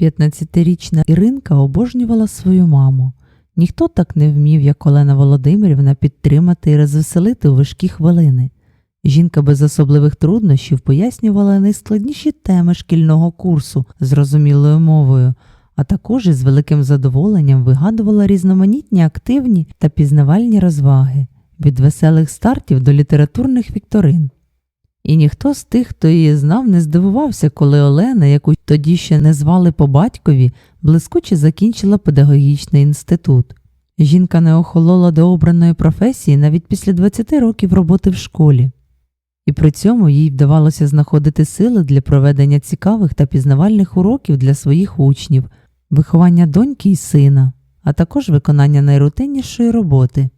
15-річна Іринка обожнювала свою маму. Ніхто так не вмів, як Олена Володимирівна, підтримати і розвеселити у важкі хвилини. Жінка без особливих труднощів пояснювала найскладніші теми шкільного курсу зрозумілою мовою, а також із великим задоволенням вигадувала різноманітні активні та пізнавальні розваги від веселих стартів до літературних вікторин. І ніхто з тих, хто її знав, не здивувався, коли Олена, яку тоді ще не звали по батькові, блискуче закінчила педагогічний інститут. Жінка не охолола до обраної професії навіть після 20 років роботи в школі, і при цьому їй вдавалося знаходити сили для проведення цікавих та пізнавальних уроків для своїх учнів, виховання доньки і сина, а також виконання найрутиннішої роботи.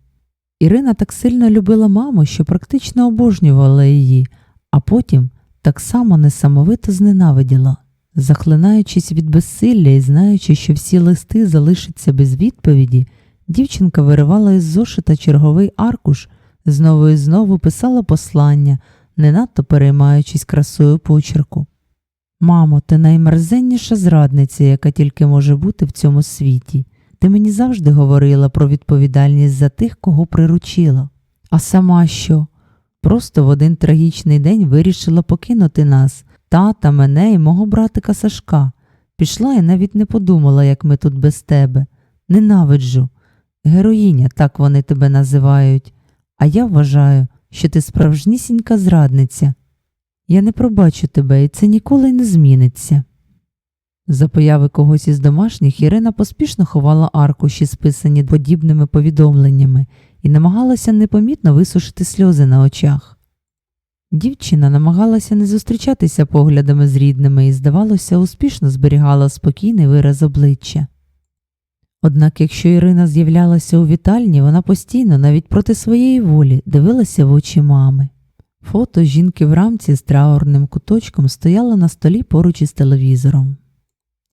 Ірина так сильно любила маму, що практично обожнювала її, а потім так само несамовито зненавиділа. Захлинаючись від безсилля і знаючи, що всі листи залишаться без відповіді, дівчинка виривала із зошита черговий аркуш, знову і знову писала послання, не надто переймаючись красою почерку. Мамо, ти наймерзенніша зрадниця, яка тільки може бути в цьому світі. Ти мені завжди говорила про відповідальність за тих, кого приручила. А сама що? Просто в один трагічний день вирішила покинути нас, тата, мене і мого братика Сашка. Пішла і навіть не подумала, як ми тут без тебе. Ненавиджу. Героїня, так вони тебе називають. А я вважаю, що ти справжнісінька зрадниця. Я не пробачу тебе, і це ніколи не зміниться. За появи когось із домашніх Ірина поспішно ховала аркуші, списані подібними повідомленнями, і намагалася непомітно висушити сльози на очах. Дівчина намагалася не зустрічатися поглядами з рідними і, здавалося, успішно зберігала спокійний вираз обличчя. Однак, якщо Ірина з'являлася у вітальні, вона постійно, навіть проти своєї волі, дивилася в очі мами. Фото жінки в рамці з траурним куточком стояло на столі поруч із телевізором.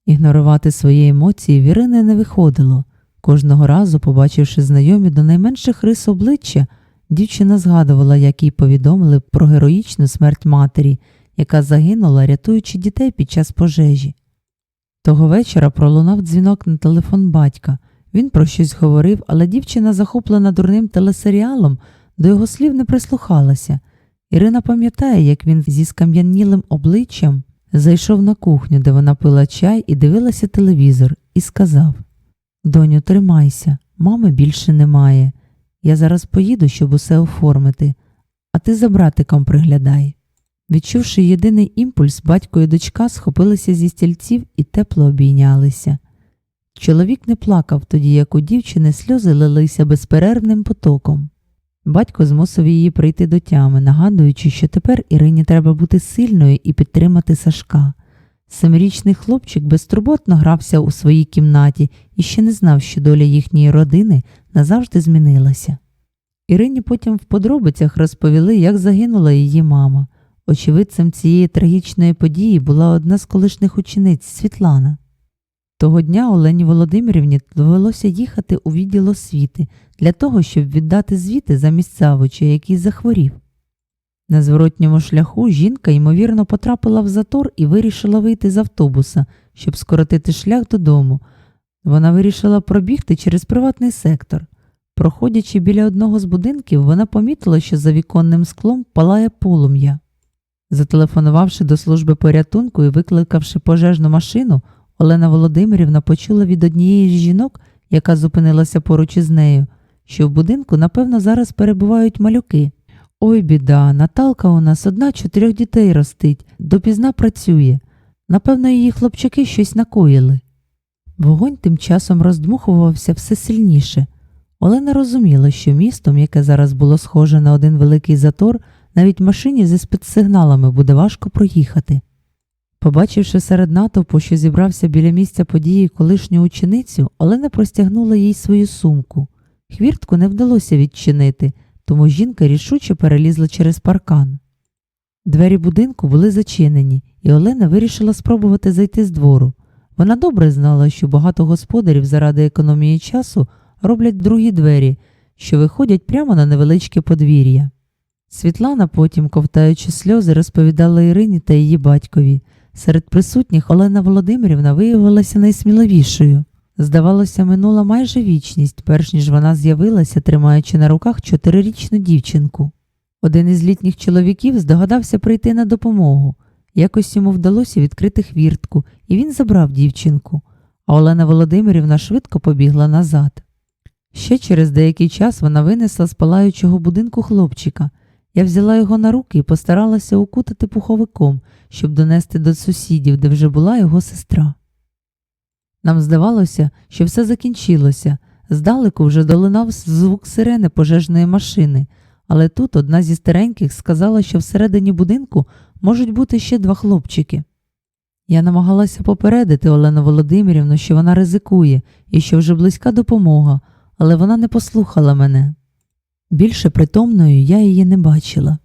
Ігнорувати свої емоції в Ірини не виходило. Кожного разу, побачивши знайомі до найменших рис обличчя, дівчина згадувала, як їй повідомили про героїчну смерть матері, яка загинула, рятуючи дітей під час пожежі. Того вечора пролунав дзвінок на телефон батька. Він про щось говорив, але дівчина, захоплена дурним телесеріалом, до його слів не прислухалася. Ірина пам'ятає, як він зі скам'янілим обличчям зайшов на кухню, де вона пила чай і дивилася телевізор, і сказав Доню, тримайся, мами більше немає. Я зараз поїду, щоб усе оформити, а ти за братиком приглядай. Відчувши єдиний імпульс, батько і дочка схопилися зі стільців і тепло обійнялися. Чоловік не плакав тоді, як у дівчини сльози лилися безперервним потоком. Батько змусив її прийти до тями, нагадуючи, що тепер Ірині треба бути сильною і підтримати Сашка. Семирічний хлопчик безтурботно грався у своїй кімнаті і ще не знав, що доля їхньої родини назавжди змінилася. Ірині потім в подробицях розповіли, як загинула її мама. Очевидцем цієї трагічної події була одна з колишніх учениць Світлана. Того дня Олені Володимирівні довелося їхати у відділ освіти для того, щоб віддати звіти замість завуча, який захворів. На зворотньому шляху жінка, ймовірно, потрапила в затор і вирішила вийти з автобуса, щоб скоротити шлях додому. Вона вирішила пробігти через приватний сектор. Проходячи біля одного з будинків, вона помітила, що за віконним склом палає полум'я. Зателефонувавши до служби порятунку і викликавши пожежну машину, Олена Володимирівна почула від однієї з жінок, яка зупинилася поруч із нею, що в будинку, напевно, зараз перебувають малюки. Ой, біда, Наталка у нас одна чотирьох дітей ростить, допізна працює. Напевно, її хлопчаки щось накоїли. Вогонь тим часом роздмухувався все сильніше. Олена розуміла, що містом, яке зараз було схоже на один великий затор, навіть машині зі спецсигналами буде важко проїхати. Побачивши серед натовпу, що зібрався біля місця події колишню ученицю, Олена простягнула їй свою сумку. Хвіртку не вдалося відчинити, тому жінка рішуче перелізла через паркан. Двері будинку були зачинені, і Олена вирішила спробувати зайти з двору. Вона добре знала, що багато господарів заради економії часу роблять другі двері, що виходять прямо на невеличке подвір'я. Світлана потім, ковтаючи сльози, розповідала Ірині та її батькові. Серед присутніх Олена Володимирівна виявилася найсміливішою. Здавалося, минула майже вічність, перш ніж вона з'явилася, тримаючи на руках чотирирічну дівчинку. Один із літніх чоловіків здогадався прийти на допомогу. Якось йому вдалося відкрити хвіртку, і він забрав дівчинку, а Олена Володимирівна швидко побігла назад. Ще через деякий час вона винесла з палаючого будинку хлопчика. Я взяла його на руки і постаралася укутати пуховиком, щоб донести до сусідів, де вже була його сестра. Нам здавалося, що все закінчилося. Здалеку вже долинав звук сирени пожежної машини, але тут одна зі стареньких сказала, що всередині будинку можуть бути ще два хлопчики. Я намагалася попередити Олену Володимирівну, що вона ризикує і що вже близька допомога, але вона не послухала мене. Більше притомною я її не бачила.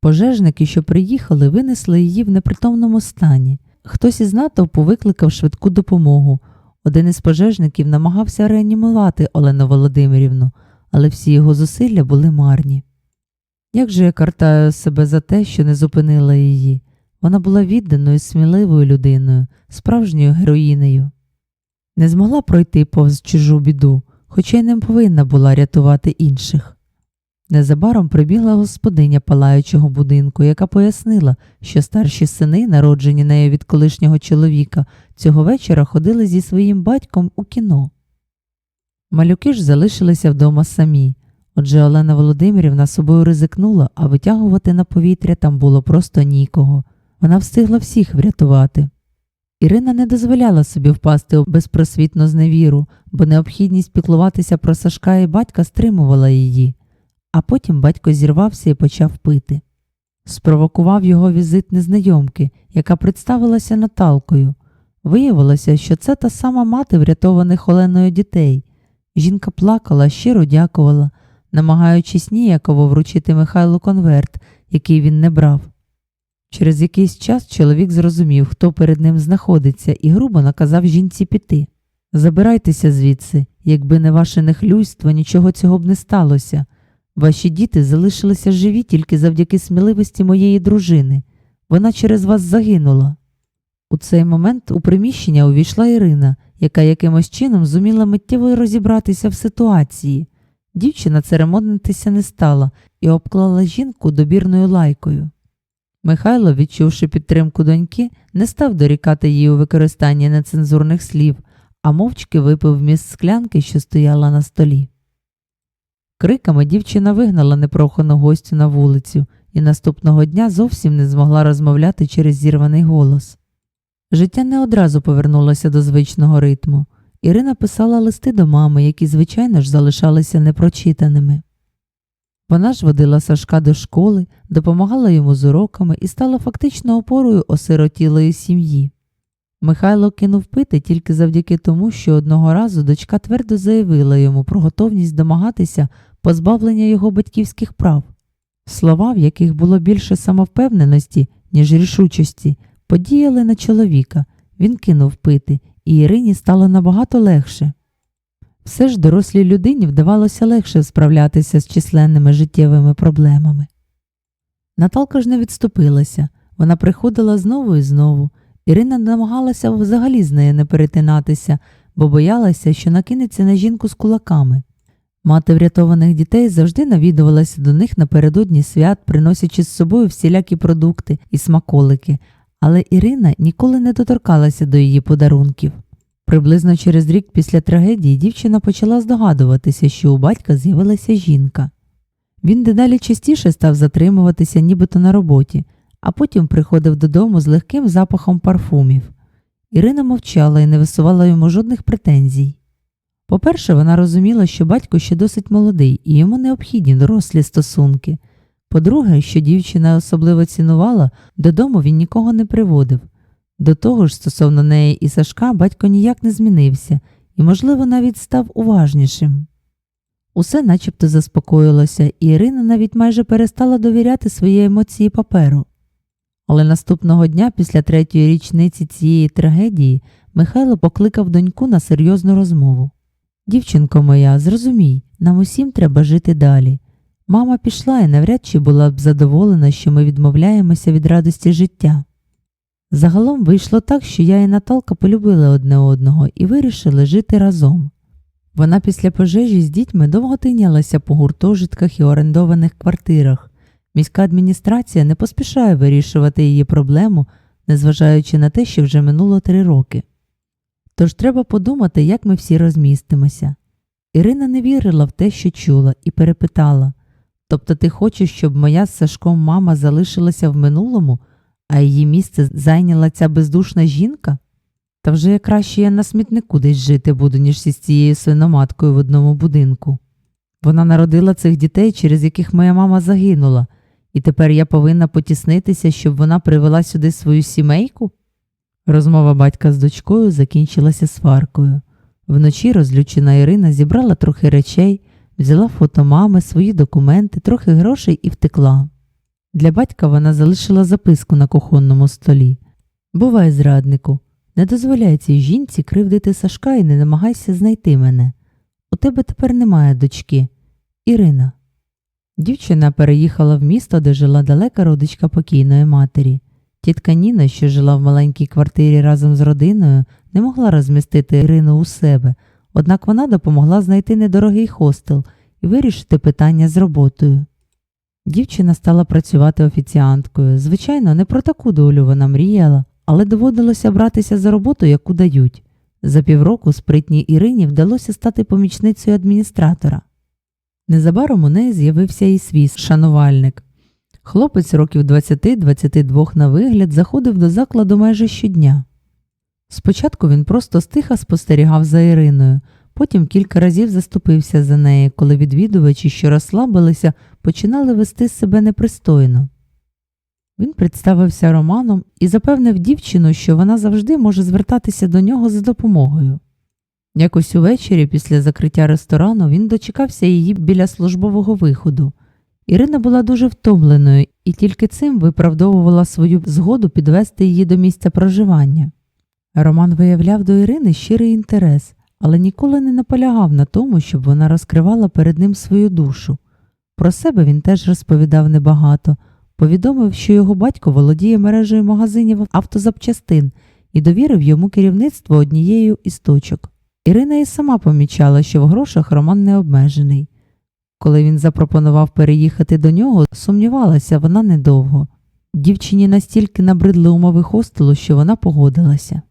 Пожежники, що приїхали, винесли її в непритомному стані. Хтось із натовпу викликав швидку допомогу. Один із пожежників намагався реанімувати Олену Володимирівну, але всі його зусилля були марні. Як же я картаю себе за те, що не зупинила її? Вона була відданою, сміливою людиною, справжньою героїнею. Не змогла пройти повз чужу біду, хоча й не повинна була рятувати інших. Незабаром прибігла господиня палаючого будинку, яка пояснила, що старші сини, народжені нею від колишнього чоловіка, цього вечора ходили зі своїм батьком у кіно. Малюки ж залишилися вдома самі. Отже, Олена Володимирівна собою ризикнула, а витягувати на повітря там було просто нікого. Вона встигла всіх врятувати. Ірина не дозволяла собі впасти у безпросвітну зневіру, бо необхідність піклуватися про Сашка і батька стримувала її. А потім батько зірвався і почав пити. Спровокував його візит незнайомки, яка представилася Наталкою. Виявилося, що це та сама мати врятованих Оленою дітей. Жінка плакала, щиро дякувала, намагаючись ніяково вручити Михайлу конверт, який він не брав. Через якийсь час чоловік зрозумів, хто перед ним знаходиться, і грубо наказав жінці піти. Забирайтеся звідси, якби не ваше нехлюйство, нічого цього б не сталося. Ваші діти залишилися живі тільки завдяки сміливості моєї дружини. Вона через вас загинула. У цей момент у приміщення увійшла Ірина, яка якимось чином зуміла миттєво розібратися в ситуації. Дівчина церемонитися не стала і обклала жінку добірною лайкою. Михайло, відчувши підтримку доньки, не став дорікати їй у використанні нецензурних слів, а мовчки випив вміст склянки, що стояла на столі. Криками дівчина вигнала непрохану гостю на вулицю і наступного дня зовсім не змогла розмовляти через зірваний голос. Життя не одразу повернулося до звичного ритму. Ірина писала листи до мами, які, звичайно ж, залишалися непрочитаними. Вона ж водила Сашка до школи, допомагала йому з уроками і стала фактично опорою осиротілої сім'ї. Михайло кинув пити тільки завдяки тому, що одного разу дочка твердо заявила йому про готовність домагатися позбавлення його батьківських прав. Слова, в яких було більше самовпевненості, ніж рішучості, подіяли на чоловіка. Він кинув пити, і Ірині стало набагато легше. Все ж дорослій людині вдавалося легше справлятися з численними життєвими проблемами. Наталка ж не відступилася, вона приходила знову і знову. Ірина намагалася взагалі з нею не перетинатися, бо боялася, що накинеться на жінку з кулаками. Мати врятованих дітей завжди навідувалася до них напередодні свят, приносячи з собою всілякі продукти і смаколики, але Ірина ніколи не доторкалася до її подарунків. Приблизно через рік після трагедії дівчина почала здогадуватися, що у батька з'явилася жінка. Він дедалі частіше став затримуватися, нібито на роботі, а потім приходив додому з легким запахом парфумів. Ірина мовчала і не висувала йому жодних претензій. По-перше, вона розуміла, що батько ще досить молодий і йому необхідні дорослі стосунки. По-друге, що дівчина особливо цінувала, додому він нікого не приводив. До того ж, стосовно неї і Сашка, батько ніяк не змінився і, можливо, навіть став уважнішим. Усе начебто заспокоїлося, і Ірина навіть майже перестала довіряти свої емоції паперу. Але наступного дня, після третьої річниці цієї трагедії, Михайло покликав доньку на серйозну розмову. Дівчинко моя, зрозумій, нам усім треба жити далі. Мама пішла і навряд чи була б задоволена, що ми відмовляємося від радості життя. Загалом вийшло так, що я і Наталка полюбили одне одного і вирішили жити разом. Вона після пожежі з дітьми довго тинялася по гуртожитках і орендованих квартирах. Міська адміністрація не поспішає вирішувати її проблему, незважаючи на те, що вже минуло три роки. Тож треба подумати, як ми всі розмістимося. Ірина не вірила в те, що чула, і перепитала Тобто ти хочеш, щоб моя з Сашком мама залишилася в минулому, а її місце зайняла ця бездушна жінка? Та вже я краще я на смітнику десь жити буду, ніж із цією свиноматкою в одному будинку. Вона народила цих дітей, через яких моя мама загинула, і тепер я повинна потіснитися, щоб вона привела сюди свою сімейку? Розмова батька з дочкою закінчилася сваркою. Вночі розлючена Ірина зібрала трохи речей, взяла фото мами, свої документи, трохи грошей і втекла. Для батька вона залишила записку на кухонному столі. Бувай, зраднику, не дозволяй цій жінці кривдити Сашка і не намагайся знайти мене. У тебе тепер немає дочки. Ірина. Дівчина переїхала в місто, де жила далека родичка покійної матері. Тітка Ніна, що жила в маленькій квартирі разом з родиною, не могла розмістити Ірину у себе, однак вона допомогла знайти недорогий хостел і вирішити питання з роботою. Дівчина стала працювати офіціанткою. Звичайно, не про таку долю вона мріяла, але доводилося братися за роботу, яку дають. За півроку спритній Ірині вдалося стати помічницею адміністратора. Незабаром у неї з'явився і свій шанувальник. Хлопець років 20-22 на вигляд заходив до закладу майже щодня. Спочатку він просто стиха спостерігав за Іриною, потім кілька разів заступився за неї, коли відвідувачі, що розслабилися, починали вести себе непристойно. Він представився Романом і запевнив дівчину, що вона завжди може звертатися до нього за допомогою. Якось увечері, після закриття ресторану, він дочекався її біля службового виходу. Ірина була дуже втомленою і тільки цим виправдовувала свою згоду підвести її до місця проживання. Роман виявляв до Ірини щирий інтерес, але ніколи не наполягав на тому, щоб вона розкривала перед ним свою душу. Про себе він теж розповідав небагато, повідомив, що його батько володіє мережею магазинів автозапчастин і довірив йому керівництво однією із точок. Ірина і сама помічала, що в грошах Роман не обмежений. Коли він запропонував переїхати до нього, сумнівалася вона недовго. Дівчині настільки набридли умови хостелу, що вона погодилася.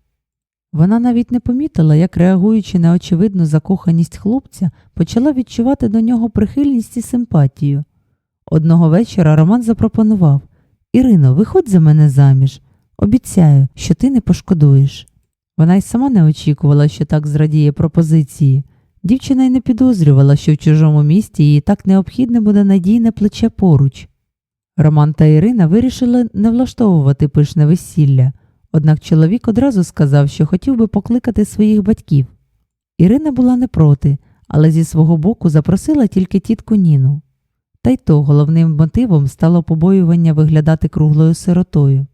Вона навіть не помітила, як, реагуючи на очевидну закоханість хлопця, почала відчувати до нього прихильність і симпатію. Одного вечора Роман запропонував Ірино, виходь за мене заміж. Обіцяю, що ти не пошкодуєш. Вона й сама не очікувала, що так зрадіє пропозиції. Дівчина й не підозрювала, що в чужому місті їй так необхідне буде надійне плече поруч. Роман та Ірина вирішили не влаштовувати пишне весілля, однак чоловік одразу сказав, що хотів би покликати своїх батьків. Ірина була не проти, але зі свого боку запросила тільки тітку Ніну. Та й то головним мотивом стало побоювання виглядати круглою сиротою.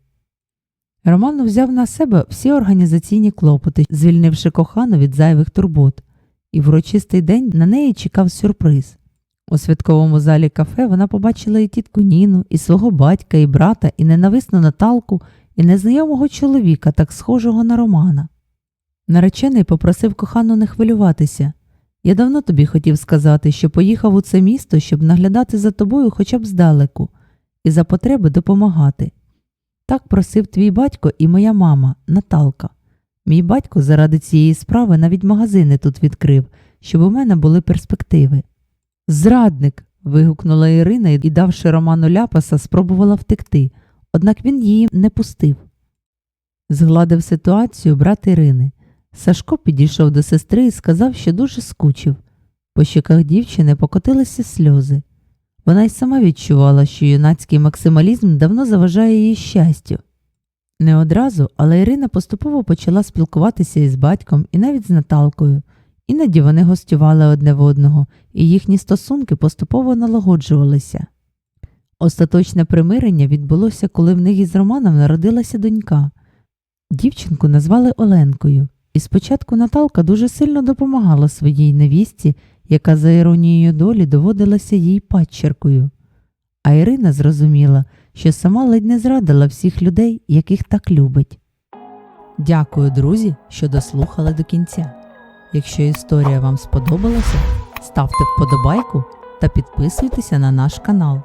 Роман взяв на себе всі організаційні клопоти, звільнивши кохану від зайвих турбот, і в урочистий день на неї чекав сюрприз. У святковому залі кафе вона побачила і тітку Ніну, і свого батька, і брата, і ненависну Наталку, і незнайомого чоловіка, так схожого на Романа. Наречений попросив кохану не хвилюватися. Я давно тобі хотів сказати, що поїхав у це місто, щоб наглядати за тобою хоча б здалеку, і за потреби допомагати. Так просив твій батько і моя мама, Наталка. Мій батько заради цієї справи навіть магазини тут відкрив, щоб у мене були перспективи. Зрадник. вигукнула Ірина і, давши Роману ляпаса, спробувала втекти, однак він її не пустив. Згладив ситуацію брат Ірини. Сашко підійшов до сестри і сказав, що дуже скучив. По щоках дівчини покотилися сльози. Вона й сама відчувала, що юнацький максималізм давно заважає її щастю. Не одразу, але Ірина поступово почала спілкуватися із батьком і навіть з Наталкою. Іноді вони гостювали одне в одного, і їхні стосунки поступово налагоджувалися. Остаточне примирення відбулося, коли в них із Романом народилася донька. Дівчинку назвали Оленкою, і спочатку Наталка дуже сильно допомагала своїй невістці, яка за іронією долі доводилася їй падчеркою. А Ірина зрозуміла, що сама ледь не зрадила всіх людей, яких так любить. Дякую, друзі, що дослухали до кінця. Якщо історія вам сподобалася, ставте вподобайку та підписуйтеся на наш канал.